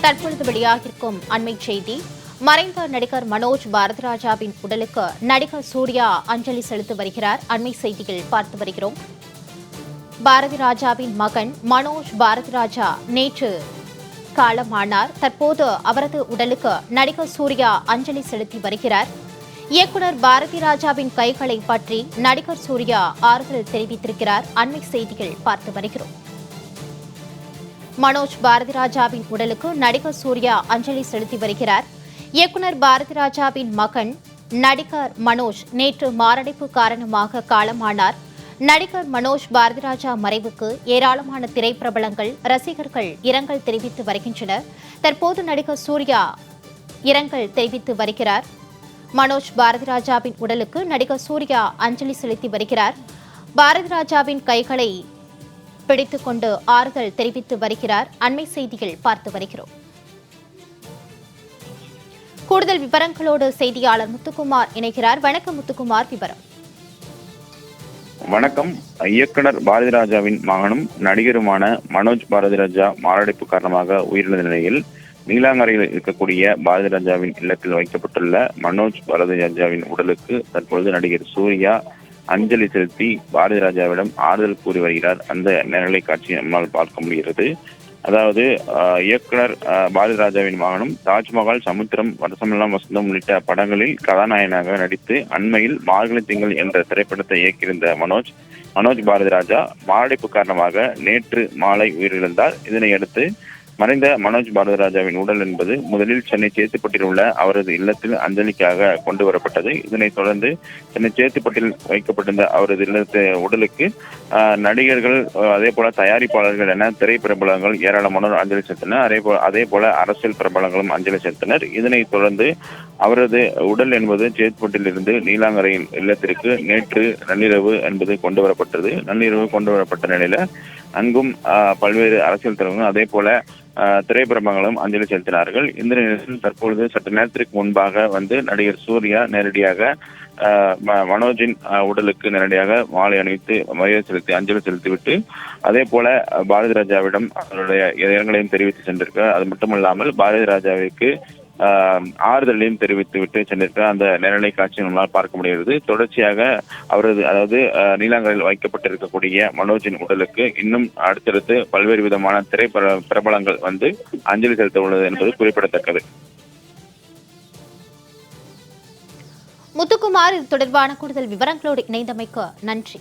தற்பொழுது வெளியாகிருக்கும் அண்மை செய்தி. மறைந்த நடிகர் மனோஜ் பாரதிராஜாவின் உடலுக்கு நடிகர் சூர்யா அஞ்சலி செலுத்தி வருகிறார். அண்மை செய்தியில் பார்த்து வருகிறோம். பாரதி ராஜாவின் மகன் மனோஜ் பாரதிராஜா நேற்று காலமானார். தற்போது அவரது உடலுக்கு நடிகர் சூர்யா அஞ்சலி செலுத்தி வருகிறார். இயக்குனர் பாரதி ராஜாவின் கைகளை பற்றி நடிகர் சூர்யா ஆறுதல் தெரிவித்திருக்கிறார். அண்மை செய்திகள் பார்த்து வருகிறோம். மனோஜ் பாரதி ராஜாவின் உடலுக்கு நடிகர் சூர்யா அஞ்சலி செலுத்தி வருகிறார். இயக்குனர் பாரதி ராஜாவின் மகன் நடிகர் மனோஜ் நேற்று மாரடைப்பு காரணமாக காலமானார். நடிகர் மனோஜ் பாரதிராஜா மறைவுக்கு ஏராளமான திரைப்பிரபலங்கள் ரசிகர்கள் இரங்கல் தெரிவித்து வருகின்றனர். தற்போது நடிகர் சூர்யா இரங்கல் தெரிவித்து வருகிறார். மனோஜ் பாரதிராஜாவின் உடலுக்கு நடிகர் சூர்யா அஞ்சலி செலுத்தி வருகிறார். பாரதிராஜாவின் கைகளை பிடித்துக் கொண்டு ஆறுதல் தெரிவித்து வருகிறார். அண்மை செய்திகள் பார்த்து வருகிறோம். கூடுதல் விவரங்களோடு செய்தியாளர் முத்துக்குமார் இணைகிறார். வணக்கம் முத்துக்குமார் விவரம். வணக்கம். இயக்குனர் பாரதிராஜாவின் மகனும் நடிகருமான மனோஜ் பாரதிராஜா மாரடைப்பு காரணமாக உயிரிழந்த நிலையில் நீலாங்கரையில் இருக்கக்கூடிய பாரதிராஜாவின் இல்லத்தில் வைக்கப்பட்டுள்ள மனோஜ் பாரதிராஜாவின் உடலுக்கு தற்பொழுது நடிகர் சூர்யா அஞ்சலி செலுத்தி பாரதி ராஜாவிடம் ஆறுதல் கூறி வருகிறார். அந்த நேரலை காட்சி நம்மால் பார்க்க முடிகிறது. அதாவது ஆஹ், இயக்குனர் பாரதி ராஜாவின் மகனும் தாஜ்மஹால் சமுத்திரம் வருஷமெல்லாம் வசந்தம் உள்ளிட்ட படங்களில் கதாநாயகனாக நடித்து அண்மையில் மார்கழி திங்கள் என்ற திரைப்படத்தை இயக்கியிருந்த மனோஜ் மனோஜ் பாரதிராஜா மாரடைப்பு காரணமாக நேற்று மாலை உயிரிழந்தார். இதனையடுத்து மறைந்த மனோஜ் பாரதராஜாவின் உடல் என்பது முதலில் சென்னை சேத்துப்பட்டில் உள்ள அவரது இல்லத்தில் அஞ்சலிக்காக கொண்டு வரப்பட்டது. இதனைத் தொடர்ந்து சென்னை சேத்துப்பட்டில் வைக்கப்பட்டிருந்த அவரது இல்லத்து உடலுக்கு நடிகர்கள் அதே போல தயாரிப்பாளர்கள் என திரைப்பிரபலங்கள் ஏராளமானோர் அஞ்சலி செலுத்தினர். அதே போல அதே போல அரசியல் பிரபலங்களும் அஞ்சலி செலுத்தினர். இதனைத் தொடர்ந்து அவரது உடல் என்பது சேத்பட்டில் இருந்து நீலாங்கரையின் இல்லத்திற்கு நேற்று நள்ளிரவு என்பது கொண்டு வரப்பட்டது. நள்ளிரவு கொண்டு வரப்பட்ட நிலையில அங்கும் ஆஹ், பல்வேறு அரசியல் தலைவர்களும் அதே போல ஆஹ், அஞ்சலி செலுத்தினார்கள். இந்த நிலையில் தற்பொழுது சற்று நேரத்திற்கு முன்பாக வந்து நடிகர் சூர்யா நேரடியாக ம- மனோஜின் ஆஹ், உடலுக்கு நேரடியாக மாலை அணிவித்து மரியாதை செலுத்தி அஞ்சலி செலுத்திவிட்டு அதே போல பாரதி ராஜாவிடம் அவருடைய இரங்கலையும் தெரிவித்து சென்றிருக்கிறார். அது மட்டுமல்லாமல் பாரதி ராஜாவிற்கு ஆறுதலையும் தெரிவித்து விட்டு சென்றிருக்கிறார் அந்த நேரலை காட்சி நம்மளால் பார்க்க முடிகிறது. தொடர்ச்சியாக அவரது அதாவது நீலாங்கரில் வைக்கப்பட்டிருக்கக்கூடிய மனோஜின் உடலுக்கு இன்னும் அடுத்தடுத்து பல்வேறு விதமான திரைப்பட பிரபலங்கள் வந்து அஞ்சலி செலுத்த உள்ளது என்பது குறிப்பிடத்தக்கது. முத்துக்குமார் இது தொடர்பான கூடுதல் விவரங்களோடு இணைந்தமைக்கு நன்றி.